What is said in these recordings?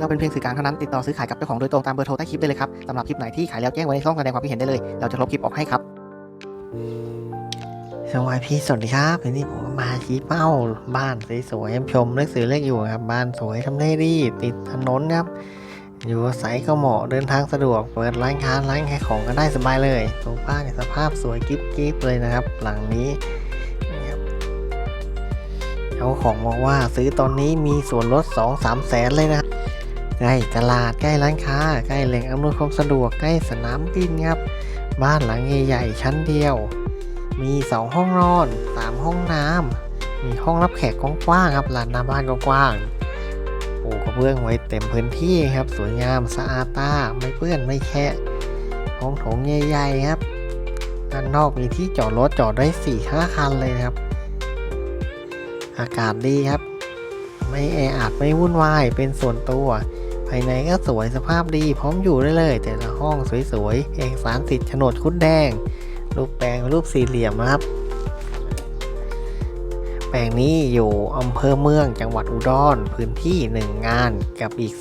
เราเป็นเพียงสื่อกลางเท่านั้นติดต่อซื้อขายกับเจ้าของโดยตรงตามเบอร์โทรใต้คลิปได้เลยครับสำหรับคลิปไหนที่ขายแล้วแจ้งไว้ในช่องแสดงความคิดเห็นได้เลย เราจะลบคลิปออกให้ครับสวัสดีสวัสดีครับวันนี้ผมมาชี้เป้าบ้านสวยๆชมเลือกซื้อเลือกอยู่ครับ บ้านสวยทำเลดีติดถนนครับ อยู่อาศัยก็เหมาะเดินทางสะดวก เปิดร้านค้าร้านขายของก็ได้สบายเลยตัวบ้านสภาพสวยกิ๊บๆเลยนะครับ หลังนี้เจ้าของบอกว่าซื้อตอนนี้มีส่วนลด 2-3 แสนเลยนะ ใกล้ตลาดใกล้ร้านค้า ใกล้แหล่งอำนวยความสะดวกใกล้สนามบินครับ บ้านหลังใหญ่ๆชั้นเดียว มี 2 ห้องนอน3ห้องน้ำมีห้องรับแขกกว้างๆครับลานหน้าบ้านกว้างๆปูกระเบื้องไว้เต็มพื้นที่ครับ สวยงามสะอาดตาไม่เปื้อนไม่แฉะห้องโถงใหญ่ๆครับด้านนอกมีที่จอดรถจอดได้4ี่ห้าคันเลยครับ อากาศดีครับ ไม่แออัดไม่วุ่นวายเป็นส่วนตัว ภายในก็สวยสภาพดีพร้อมอยู่ได้เลย แต่ละห้องสวยๆ เอกสารติดโฉนดคุดแดง รูปแปลงรูปสี่เหลี่ยมนะครับ แปลงนี้อยู่อำเภอเมืองจังหวัดอุดรพื้นที่ 1 งานกับอีก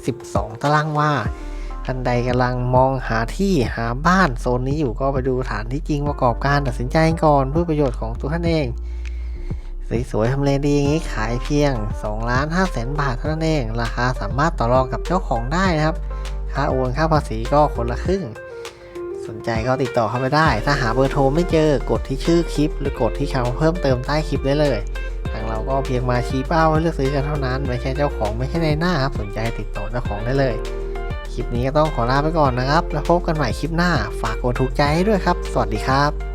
212 ตารางวาท่านใดกำลังมองหาที่หาบ้านโซนนี้อยู่ก็ไปดูฐานที่จริงประกอบการตัดสินใจก่อนเพื่อประโยชน์ของตัวท่านเอง สวยๆทำเลดีอย่างนี้ขายเพียง2ล้าน5แสนบาทเท่านั้นเอง ราคาสามารถต่อรองกับเจ้าของได้นะครับ ค่าโอนค่าภาษีก็คนละครึ่ง สนใจก็ติดต่อเข้าไปได้ ถ้าหาเบอร์โทรไม่เจอกดที่ชื่อคลิป หรือกดที่คำเพิ่มเติมใต้คลิปได้เลยทางเราก็เพียงมาชี้เป้าให้เลือกซื้อกันเท่านั้น ไม่ใช่เจ้าของไม่ใช่ในหน้าครับสนใจติดต่อเจ้าของได้เลย คลิปนี้ก็ต้องขอลาไปก่อนนะครับ แล้วพบกันใหม่คลิปหน้า ฝากกดถูกใจให้ด้วยครับ สวัสดีครับ